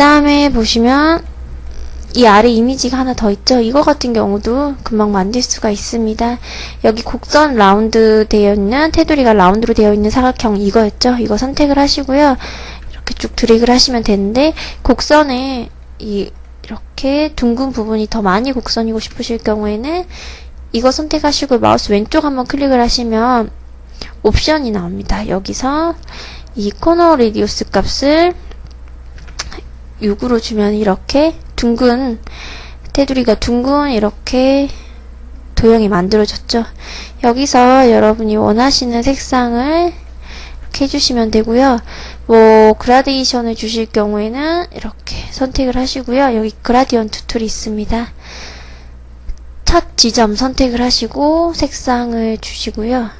다음에 보시면 이 아래 이미지가 하나 더 있죠. 이거 같은 경우도 금방 만들 수가 있습니다. 여기 곡선 라운드 되어 있는 테두리가 라운드로 되어 있는 사각형 이거였죠. 이거 선택을 하시고요. 이렇게 쭉 드래그를 하시면 되는데 곡선에 이 이렇게 둥근 부분이 더 많이 곡선이고 싶으실 경우에는 이거 선택하시고 마우스 왼쪽 한번 클릭을 하시면 옵션이 나옵니다. 여기서 이 코너 레디우스 값을 6으로 주면 이렇게 둥근 테두리가 둥근 이렇게 도형이 만들어졌죠. 여기서 여러분이 원하시는 색상을 이렇게 해주시면 되고요. 뭐 그라데이션을 주실 경우에는 이렇게 선택을 하시고요. 여기 그라디언트 툴이 있습니다. 첫 지점 선택을 하시고 색상을 주시고요.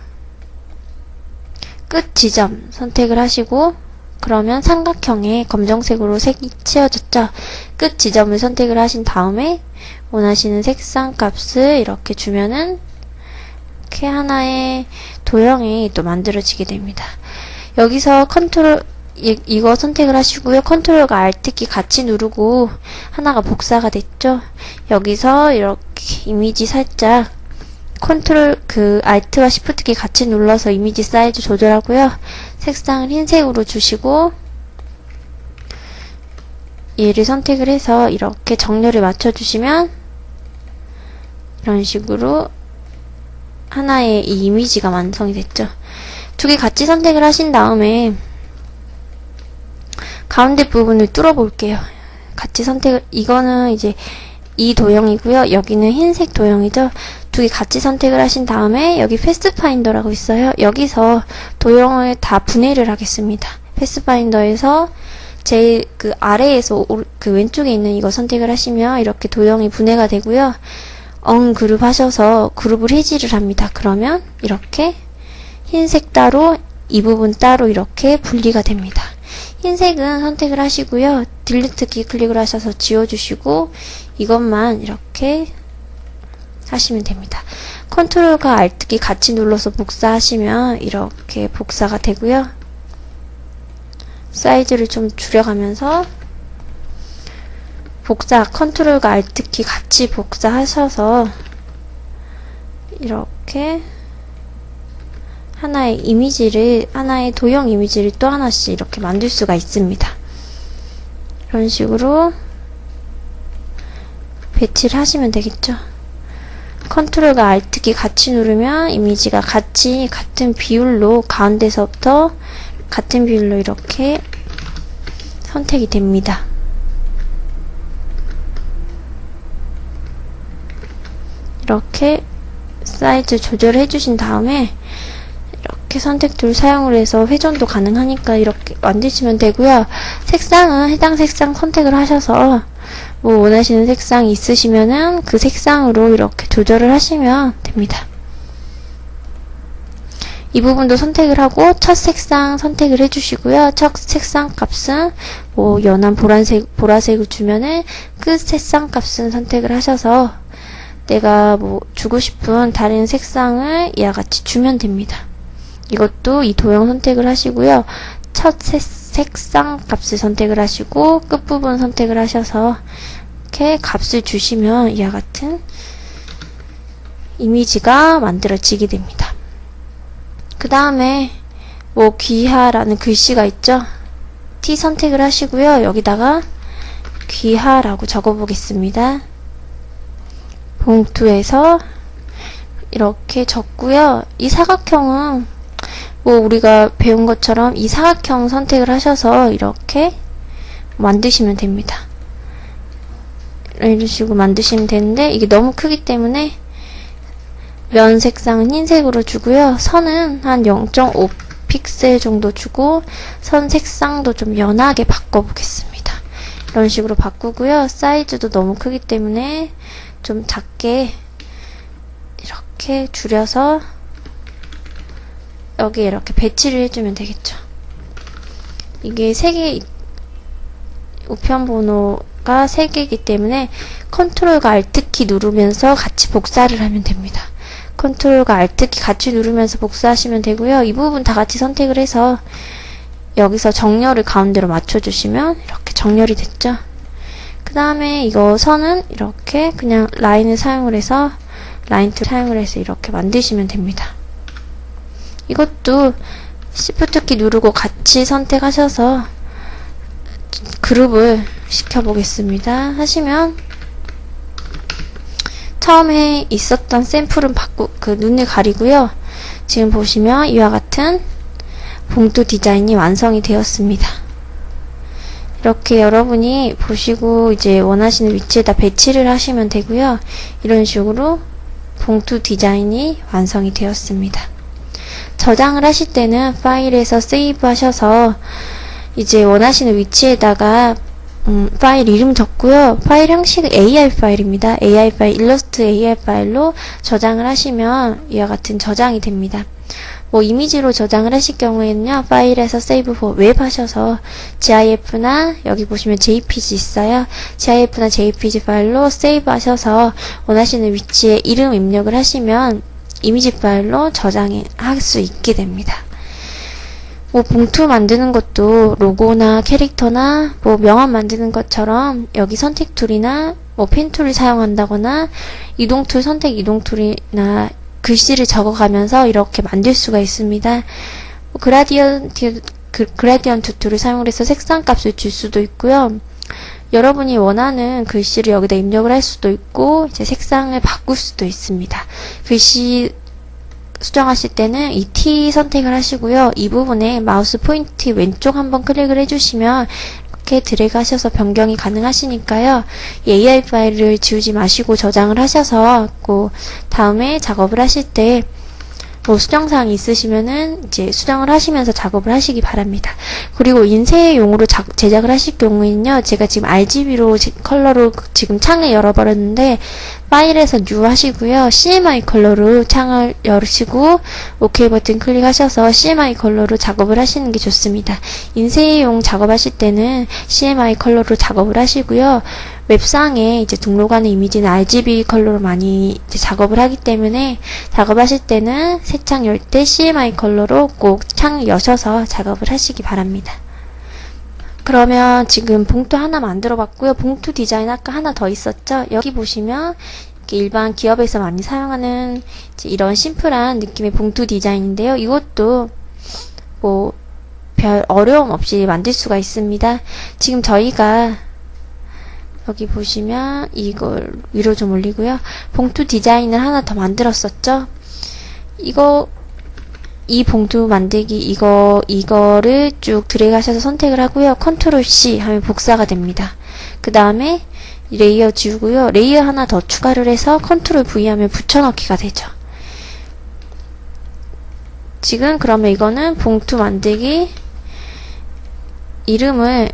끝 지점 선택을 하시고 그러면 삼각형에 검정색으로 색이 채워졌죠. 끝 지점을 선택을 하신 다음에 원하시는 색상 값을 이렇게 주면은 이렇게 하나의 도형이 또 만들어지게 됩니다. 여기서 컨트롤 이, 이거 선택을 하시고요. 컨트롤과 Alt 키 같이 누르고 하나가 복사가 됐죠. 여기서 이렇게 이미지 살짝 컨트롤 그 Alt와 Shift 키 같이 눌러서 이미지 사이즈 조절하고요. 색상을 흰색으로 주시고 얘를 선택을 해서 이렇게 정렬을 맞춰주시면 이런 식으로 하나의 이 이미지가 완성이 됐죠. 두 개 같이 선택을 하신 다음에 가운데 부분을 뚫어 볼게요. 같이 선택을 이거는 이제 이 도형이고요. 여기는 흰색 도형이죠. 두 개 같이 선택을 하신 다음에 여기 패스파인더라고 있어요. 여기서 도형을 다 분해를 하겠습니다. 패스파인더에서 제일 그 아래에서 오- 그 왼쪽에 있는 이거 선택을 하시면 이렇게 도형이 분해가 되고요. 엉 그룹 하셔서 그룹을 해지를 합니다. 그러면 이렇게 흰색 따로 이 부분 따로 이렇게 분리가 됩니다. 흰색은 선택을 하시고요. 딜리트 키 클릭을 하셔서 지워주시고 이것만 이렇게 하시면 됩니다. 컨트롤과 Alt 키 같이 눌러서 복사하시면 이렇게 복사가 되고요. 사이즈를 좀 줄여가면서 복사 컨트롤과 Alt 키 같이 복사하셔서 이렇게 하나의 이미지를 하나의 도형 이미지를 또 하나씩 이렇게 만들 수가 있습니다. 이런 식으로 배치를 하시면 되겠죠. 컨트롤과 Alt 키 같이 누르면 이미지가 같이 같은 비율로 가운데서부터 같은 비율로 이렇게 선택이 됩니다. 이렇게 사이즈 조절해 주신 다음에 이렇게 선택 툴 사용을 해서 회전도 가능하니까 이렇게 만드시면 되고요. 색상은 해당 색상 선택을 하셔서 뭐 원하시는 색상 있으시면은 그 색상으로 이렇게 조절을 하시면 됩니다. 이 부분도 선택을 하고 첫 색상 선택을 해주시고요. 첫 색상 값은 뭐 연한 보라색 보라색을 주면은 끝 색상 값은 선택을 하셔서 내가 뭐 주고 싶은 다른 색상을 이와 같이 주면 됩니다. 이것도 이 도형 선택을 하시고요. 첫 색, 색상 값을 선택을 하시고 끝부분 선택을 하셔서 이렇게 값을 주시면 이와 같은 이미지가 만들어지게 됩니다. 그 다음에 뭐 귀하라는 글씨가 있죠. T 선택을 하시고요. 여기다가 귀하라고 적어보겠습니다. 봉투에서 이렇게 적고요. 이 사각형은 뭐 우리가 배운 것처럼 이 사각형 선택을 하셔서 이렇게 만드시면 됩니다. 이런 식으로 만드시면 되는데 이게 너무 크기 때문에 면 색상은 흰색으로 주고요. 선은 한 0.5 픽셀 정도 주고 선 색상도 좀 연하게 바꿔보겠습니다. 이런 식으로 바꾸고요. 사이즈도 너무 크기 때문에 좀 작게 이렇게 줄여서 여기 이렇게 배치를 해주면 되겠죠. 이게 3개 우편 번호가 3개이기 때문에 컨트롤과 Alt 키 누르면서 같이 복사를 하면 됩니다. 컨트롤과 Alt 키 같이 누르면서 복사하시면 되고요. 이 부분 다 같이 선택을 해서 여기서 정렬을 가운데로 맞춰주시면 이렇게 정렬이 됐죠. 그 다음에 이거 선은 이렇게 그냥 라인을 사용을 해서 라인 툴 사용을 해서 이렇게 만드시면 됩니다. 이것도 Shift 키 누르고 같이 선택하셔서 그룹을 시켜보겠습니다. 하시면 처음에 있었던 샘플은 바꾸 그 눈을 가리고요. 지금 보시면 이와 같은 봉투 디자인이 완성이 되었습니다. 이렇게 여러분이 보시고 이제 원하시는 위치에다 배치를 하시면 되고요. 이런 식으로 봉투 디자인이 완성이 되었습니다. 저장을 하실 때는 파일에서 세이브 하셔서 이제 원하시는 위치에다가 음, 파일 이름 적고요. 파일 형식은 AI 파일입니다. AI 파일, 일러스트 AI 파일로 저장을 하시면 이와 같은 저장이 됩니다. 뭐 이미지로 저장을 하실 경우에는요. 파일에서 세이브 포웹 하셔서 GIF나 여기 보시면 JPG 있어요. GIF나 JPG 파일로 세이브 하셔서 원하시는 위치에 이름 입력을 하시면 이미지 파일로 저장할 수 있게 됩니다. 뭐 봉투 만드는 것도 로고나 캐릭터나 뭐 명함 만드는 것처럼 여기 선택 툴이나 뭐펜 툴을 사용한다거나 이동 툴 선택 이동 툴이나 글씨를 적어가면서 이렇게 만들 수가 있습니다. 뭐 그라디언트 그, 그라디언트 툴을 사용해서 색상 값을 줄 수도 있고요. 여러분이 원하는 글씨를 여기다 입력을 할 수도 있고 이제 색상을 바꿀 수도 있습니다. 글씨 수정하실 때는 이 T 선택을 하시고요. 이 부분에 마우스 포인트 왼쪽 한번 클릭을 해주시면 이렇게 드래그 하셔서 변경이 가능하시니까요. 이 AI 파일을 지우지 마시고 저장을 하셔서 그 다음에 작업을 하실 때 뭐 수정사항이 있으시면은 이제 수정을 하시면서 작업을 하시기 바랍니다. 그리고 인쇄용으로 자- 제작을 하실 경우에는요, 제가 지금 RGB로 컬러로 지금 창을 열어버렸는데, 파일에서 뉴 하시고요, CMY 컬러로 창을 열으시고, OK 버튼 클릭하셔서 CMY 컬러로 작업을 하시는 게 좋습니다. 인쇄용 작업하실 때는 CMY 컬러로 작업을 하시고요, 웹상에 이제 등록하는 이미지는 RGB 컬러로 많이 작업을 하기 때문에 작업하실 때는 새 창 열 때 CMY 컬러로 꼭 창을 여셔서 작업을 하시기 바랍니다. 그러면 지금 봉투 하나 만들어 봤고요. 봉투 디자인 아까 하나 더 있었죠? 여기 보시면 일반 기업에서 많이 사용하는 이런 심플한 느낌의 봉투 디자인인데요. 이것도 뭐 별 어려움 없이 만들 수가 있습니다. 지금 저희가 여기 보시면 이걸 위로 좀 올리고요. 봉투 디자인을 하나 더 만들었었죠. 이거 이 봉투 만들기 이거 이거를 쭉 드래그 하셔서 선택을 하고요. 컨트롤 C 하면 복사가 됩니다. 그 다음에 레이어 지우고요. 레이어 하나 더 추가를 해서 컨트롤 V 하면 붙여넣기가 되죠. 지금 그러면 이거는 봉투 만들기 이름을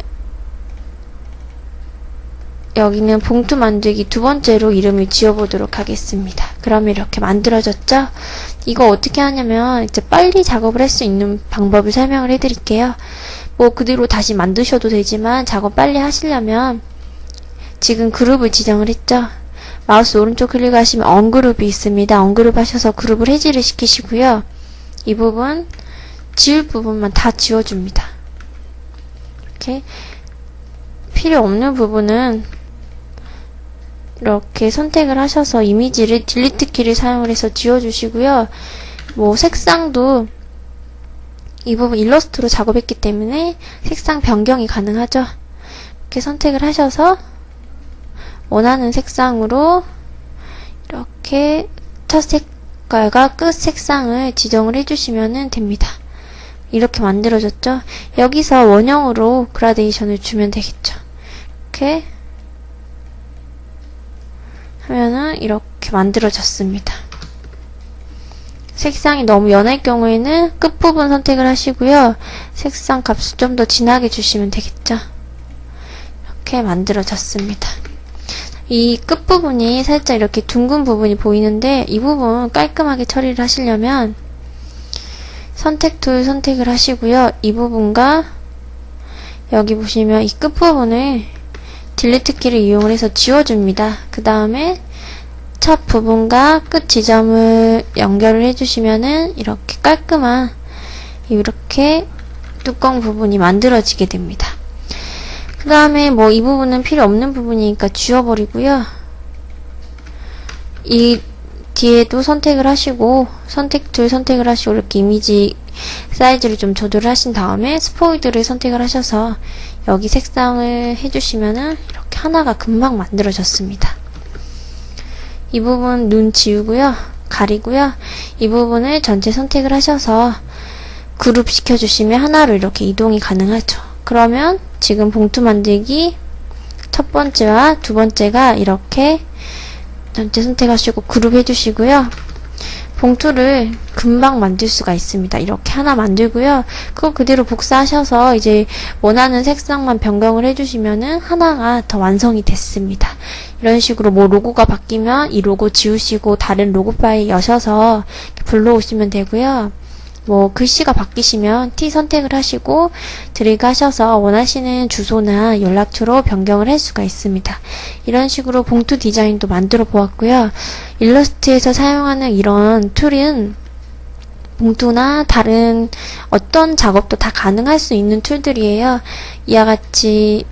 여기는 봉투 만들기 두 번째로 이름을 지어보도록 하겠습니다. 그럼 이렇게 만들어졌죠? 이거 어떻게 하냐면 이제 빨리 작업을 할 수 있는 방법을 설명을 해드릴게요. 뭐 그대로 다시 만드셔도 되지만 작업 빨리 하시려면 지금 그룹을 지정을 했죠? 마우스 오른쪽 클릭하시면 언그룹이 있습니다. 언그룹 하셔서 그룹을 해지를 시키시고요. 이 부분 지울 부분만 다 지워줍니다. 이렇게 필요 없는 부분은 이렇게 선택을 하셔서 이미지를 딜리트 키를 사용을 해서 지워주시고요. 뭐 색상도 이 부분 일러스트로 작업했기 때문에 색상 변경이 가능하죠. 이렇게 선택을 하셔서 원하는 색상으로 이렇게 첫 색깔과 끝 색상을 지정을 해주시면 됩니다. 이렇게 만들어졌죠? 여기서 원형으로 그라데이션을 주면 되겠죠. 이렇게 하면은 이렇게 만들어졌습니다. 색상이 너무 연할 경우에는 끝부분 선택을 하시고요. 색상 값을 좀 더 진하게 주시면 되겠죠. 이렇게 만들어졌습니다. 이 끝부분이 살짝 이렇게 둥근 부분이 보이는데 이 부분 깔끔하게 처리를 하시려면 선택 툴 선택을 하시고요. 이 부분과 여기 보시면 이 끝부분을 딜리트 키를 이용을 해서 지워줍니다. 그 다음에 첫 부분과 끝 지점을 연결을 해주시면은 이렇게 깔끔한 이렇게 뚜껑 부분이 만들어지게 됩니다. 그 다음에 뭐 이 부분은 필요 없는 부분이니까 지워버리고요. 이 뒤에도 선택을 하시고 선택 툴 선택을 하시고 이렇게 이미지 사이즈를 좀 조절을 하신 다음에 스포이드를 선택을 하셔서 여기 색상을 해주시면은 이렇게 하나가 금방 만들어졌습니다. 이 부분 눈 지우고요. 가리고요. 이 부분을 전체 선택을 하셔서 그룹 시켜주시면 하나로 이렇게 이동이 가능하죠. 그러면 지금 봉투 만들기 첫 번째와 두 번째가 이렇게 전체 선택하시고 그룹 해주시고요. 봉투를 금방 만들 수가 있습니다. 이렇게 하나 만들고요. 그거 그대로 복사하셔서 이제 원하는 색상만 변경을 해주시면은 하나가 더 완성이 됐습니다. 이런 식으로 뭐 로고가 바뀌면 이 로고 지우시고 다른 로고 파일 여셔서 불러오시면 되고요. 뭐 글씨가 바뀌시면 T 선택을 하시고 드래그 하셔서 원하시는 주소나 연락처로 변경을 할 수가 있습니다. 이런 식으로 봉투 디자인도 만들어 보았고요. 일러스트에서 사용하는 이런 툴은 봉투나 다른 어떤 작업도 다 가능할 수 있는 툴들이에요. 이와 같이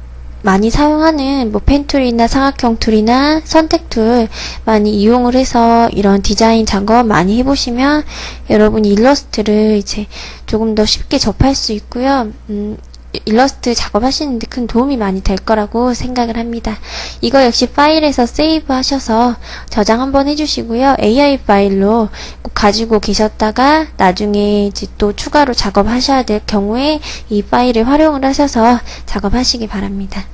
많이 사용하는 뭐 펜툴이나 사각형 툴이나 선택 툴 많이 이용을 해서 이런 디자인 작업 많이 해보시면 여러분이 일러스트를 이제 조금 더 쉽게 접할 수 있고요. 음, 일러스트 작업하시는데 큰 도움이 많이 될 거라고 생각을 합니다. 이거 역시 파일에서 세이브 하셔서 저장 한번 해주시고요. AI 파일로 꼭 가지고 계셨다가 나중에 이제 또 추가로 작업하셔야 될 경우에 이 파일을 활용을 하셔서 작업하시기 바랍니다.